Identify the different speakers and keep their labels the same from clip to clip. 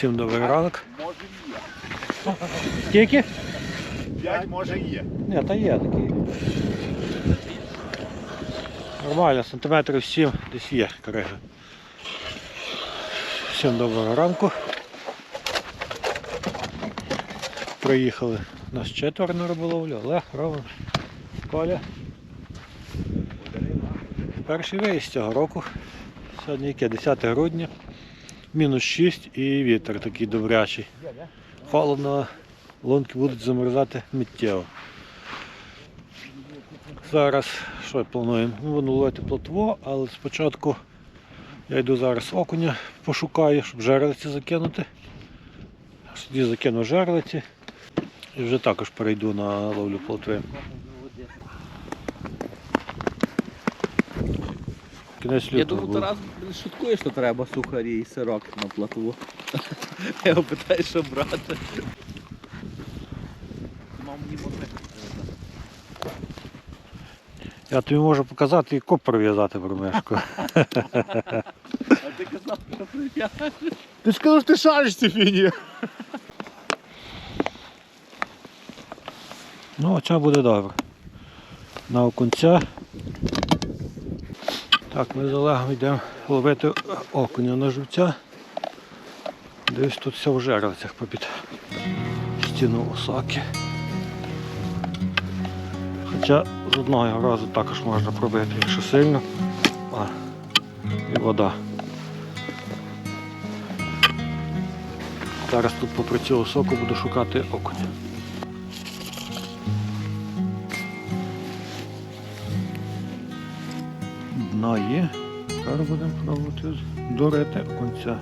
Speaker 1: Всім добрий ранок.
Speaker 2: Може є.
Speaker 1: Скільки?
Speaker 2: П'ять може є.
Speaker 1: Ні, та є такий. Нормально, сантиметрів 7 десь є крига. Всім доброго ранку. Приїхали. Нас четверо на риболовлю. Олег, Роман, Коля. Перший виїзд цього року. Сьогодні яке? 10 грудня. Мінус 6 і вітер такий добрячий. Холодно, лунки будуть замерзати миттєво. Зараз що плануємо? Ми будемо ловити плотво, але спочатку я йду зараз окуня пошукаю, щоб жерлиці закинути. Тоді закину жерлиці і вже також перейду на ловлю плотви. Кінець
Speaker 3: Я думаю. Тарас блін, шуткує, що треба сухарі і сирок на плотву. Я його питаю, що брати. Мам, мені можна.
Speaker 1: Я тобі можу показати і коп прив'язати бромешку.
Speaker 3: А ти казав, що прив'яжеш.
Speaker 2: Ти сказав, ти шариш ці фіні.
Speaker 1: Ну, оця буде добре. На окунця. Так, ми з Олегом йдемо ловити окуня на живця. Десь тут все в жерлицях попід стіну осаки. Хоча з одного разу також можна пробити, якщо сильно. А, і вода. Зараз тут попри цього соку буду шукати окуня. Дно є. Зараз будемо пробувати дурити окунця.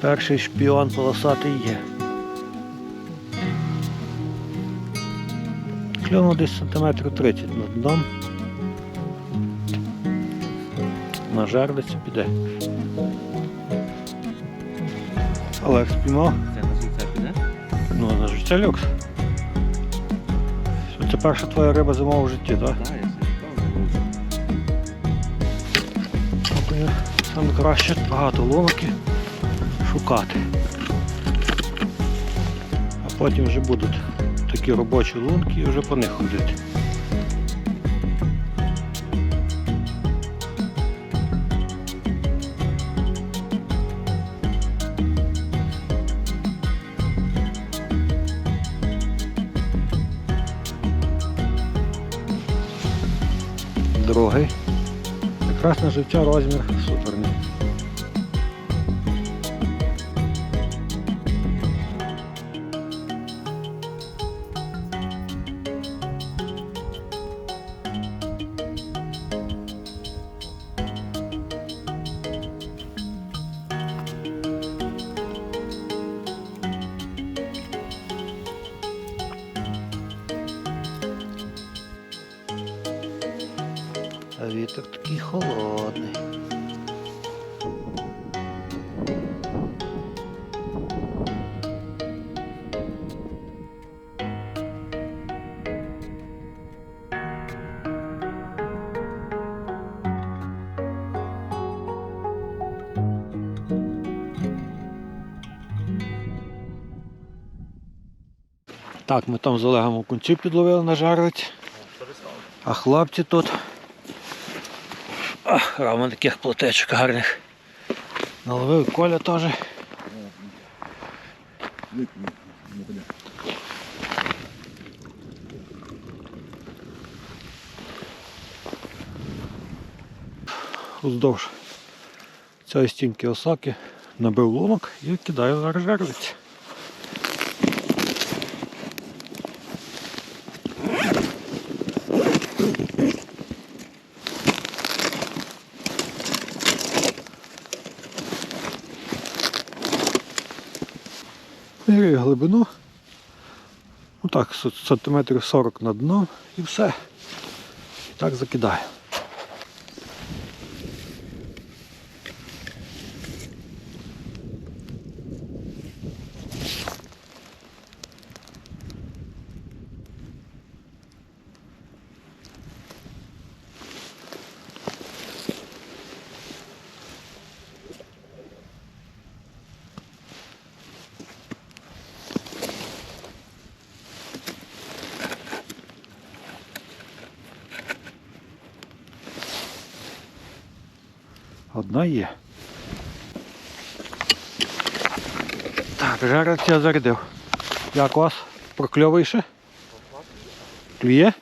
Speaker 1: Перший шпіон полосатий є. Клюнув десь сантиметрів 30 над дном. На піде. Олег спіймав.
Speaker 3: Це на життя піде?
Speaker 1: Ну, на життя люкс. Це перша твоя риба зимова в житті, так?
Speaker 3: Так, я.
Speaker 1: Саме краще багато ломики шукати. А потім вже будуть такі робочі лунки і вже по них ходити. На життя розмір суперний. Так, ми там з Олегом у кунці підловили на жарлиць. А хлопці тут. Ах, таких плотечок гарних. Наловив Коля теж. Уздовж цієї стінки осаки набив лунок і кидаю зараз жерлиць. Глибину. Ну так, сантиметрів 40 на дно і все. І так закидаю. Одна є. Так, жарець я зарядив. Як у вас? Клює?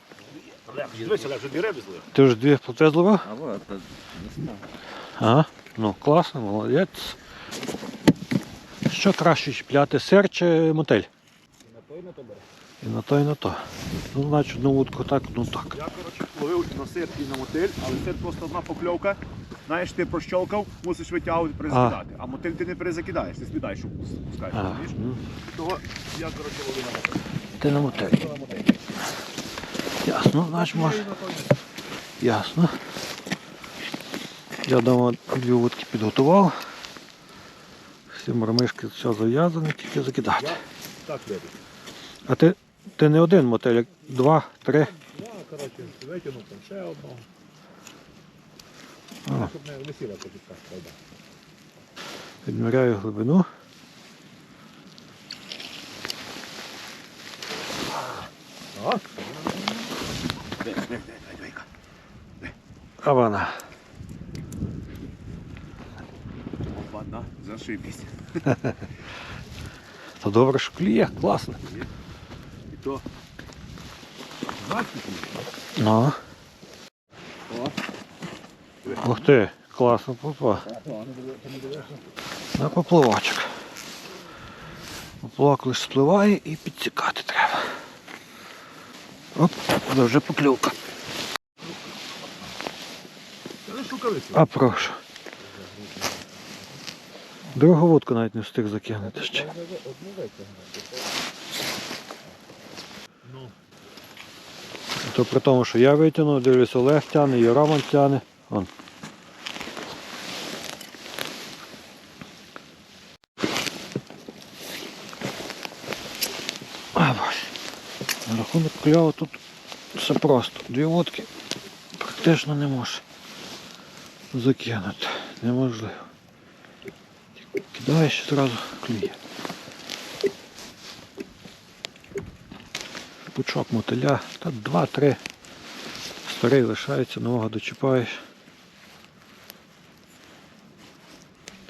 Speaker 2: Вже дві риби.
Speaker 1: Ти вже дві плоти зловив?
Speaker 3: А вот, не знаю.
Speaker 1: Ага, ну класно, молодець. Що краще чіпляти, сир чи мотель? І на то, і на то. Ну, значить, одну вудку так, одну так.
Speaker 2: Я, коротше, ловив на сир і на мотиль, але сир просто одна покльовка. Знаєш, ти прощолкав, мусиш витягувати, перезакидати. А мотиль ти не перезакидаєш, ти слідаєш, щоб пускаєш. Розумієш? Того я, коротше, ловив на мотиль.
Speaker 1: ти на
Speaker 2: мотиль.
Speaker 1: Ясно, значить може. Ясно. Я дома дві вудки підготував. Всі мармишки все зав'язані, тільки закидати.
Speaker 2: Я так вибив.
Speaker 1: А ти, ти не один мотель, як два, три.
Speaker 2: Я, коротше, витягнув там ще одного.
Speaker 1: А.
Speaker 2: Копітка,
Speaker 1: глибину.
Speaker 2: Ага. Дай, дай, дай, дай, дай.
Speaker 1: А вона.
Speaker 2: Опа, на.
Speaker 1: Та добре, що кліє, класно.
Speaker 2: І то.
Speaker 1: Ну. Ух ти, класно попав. На поплавочок. Поплавок лише спливає і підсікати треба. Оп, вже поклювка. А прошу. Другу вудку навіть не встиг закинути ще. То при тому, що я витягнув, дивлюсь, Олег тяне, і Роман тяне. Вон. А, боже. На рахунок кльову тут все просто. Дві водки практично не може закинути. Неможливо. Кидаєш і одразу клює. пучок мотиля, та два-три. Старий лишається, нового дочіпаєш.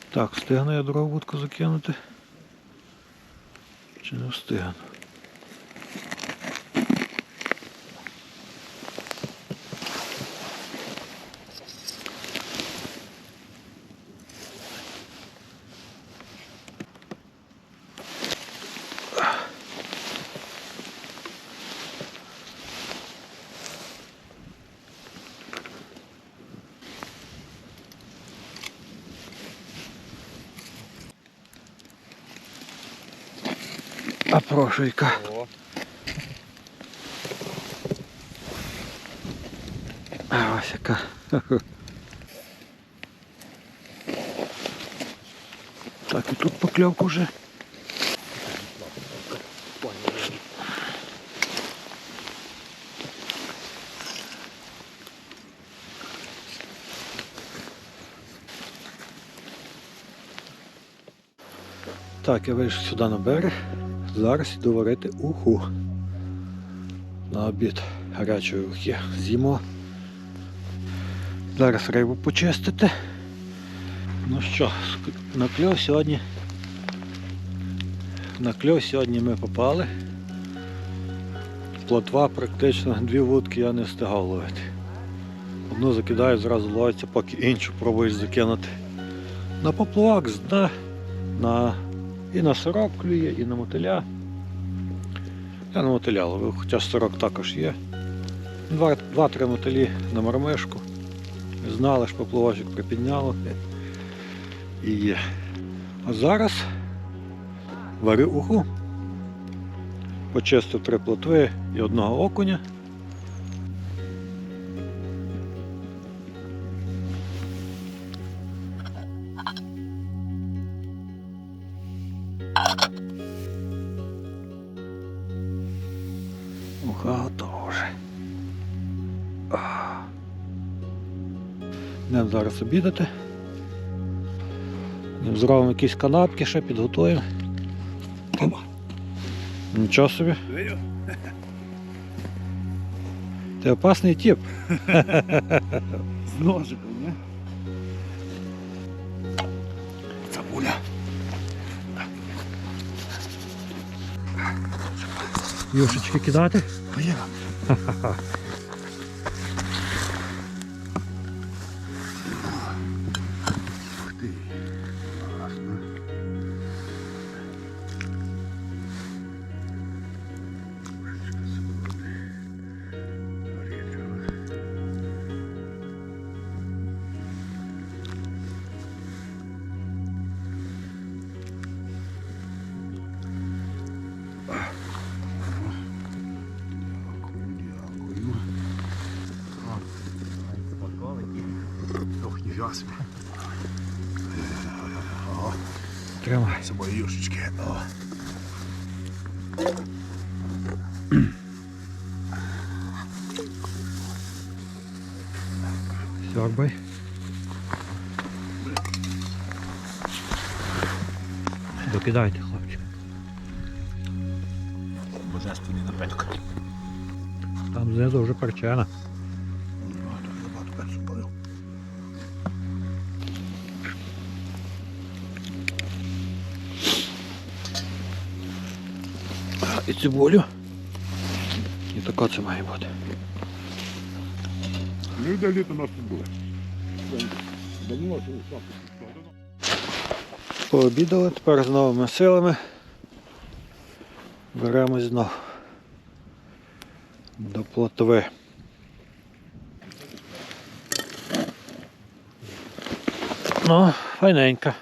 Speaker 1: Так, встигну я другу вудку закинути. Чи не встигну? А прошу, яка.
Speaker 3: О,
Speaker 1: А ось яка. Так, і тут покльовка вже. Так, я вийшов сюди на берег. Зараз йду варити уху. На обід гарячої ухи з'їмо. Зараз рибу почистити. Ну що, на кльов сьогодні. На кльов сьогодні ми попали. Плотва практично дві вудки я не встигав ловити. Одну закидаю, зразу ловиться, поки іншу пробуєш закинути. На поплавок з на... і на сирок клює, і на мотиля. Я на мотиля ловив, хоча сирок також є. Два- Два-три мотилі на мармишку. Знали, що поплавочок припідняло. І є. А зараз варю уху. Почистив три плотви і одного окуня. Зараз обідати. Зробимо якісь канапки ще підготуємо. Опа. Нічого собі. Ти опасний тип.
Speaker 2: З ножиком, не? цибуля.
Speaker 1: Юшечки кидати.
Speaker 2: А
Speaker 1: Тримай.
Speaker 2: це мої юшечки. О.
Speaker 1: Сьорбай. Докидайте, хлопчик.
Speaker 2: Божественний напиток.
Speaker 1: Там знизу вже перчена. Цибулю. І тако це має бути.
Speaker 2: Ну і де літо нас тут були. Давно
Speaker 1: Пообідали, тепер з новими силами. Беремось знов до плотви. Ну, файненька.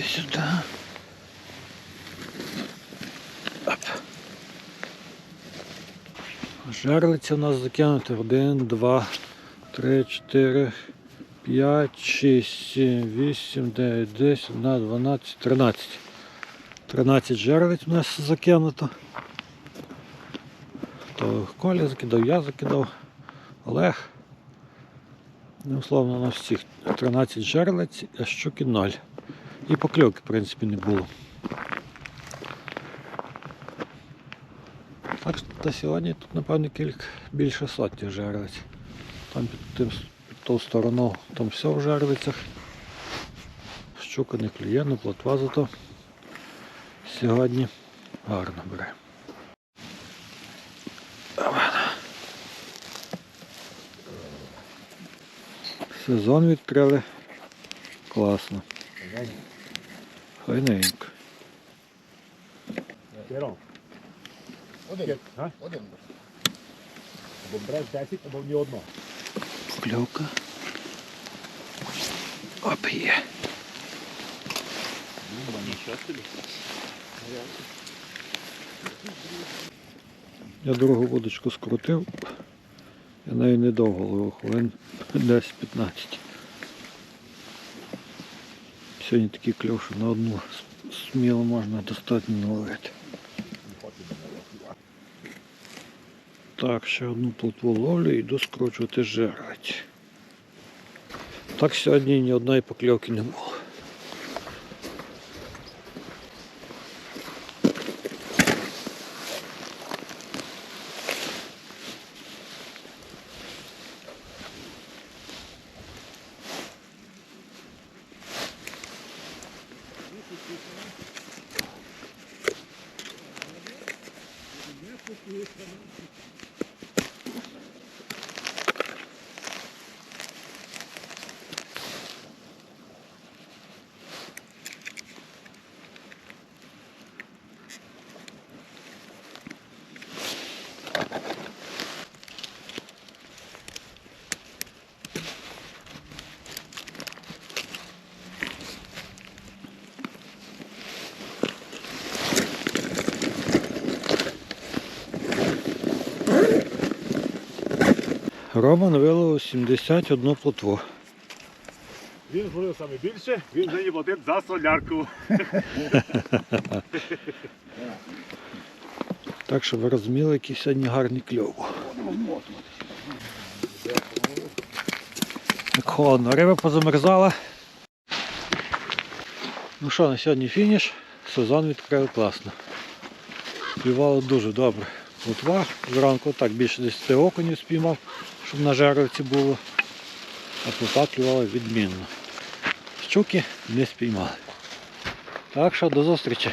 Speaker 1: Ходи сюди. Оп. Жерлиця у нас закинути. 1, 2, 3, 4, 5, 6, 7, 8, 9, 10, 11, 12, 13. 13 жерлиць у нас закинуто. То Коля закидав, я закидав, Олег. Ну, условно, у нас всіх 13 жерлиць, а щуки 0. І покльовки, в принципі, не було. Так що сьогодні тут, напевно, кілька більше сотні жерлиць. Там під, тим, під ту сторону там все в жерлицях. Щука не клює, ну плотва зато сьогодні гарно бере. Сезон відкрили. Класно. Файненько.
Speaker 4: Один. Один.
Speaker 2: Або бреш 10, або ні одно.
Speaker 1: Покльовка. Оп, є. Я другу вудочку скрутив. Я навіть недовго ловив, хвилин 10-15. Сьогодні такий кльов, що на одну с- сміло можна достатньо наловити. Так, ще одну плотву ловлю і йду скручувати жерлиць. Так сьогодні ні одної покльовки не було. Роман виловив 71 плотву.
Speaker 2: Він зловив саме більше, він нині платить за солярку.
Speaker 1: Так що ви розуміли, який сьогодні гарний кльов. Так холодно, риба позамерзала. Ну що, на сьогодні фініш. Сезон відкрили класно. Клювало дуже добре. Плотва. Зранку так більше 10 окунів спіймав, щоб на жаровці було. А клювала відмінно. Щуки не спіймали. Так що до зустрічі.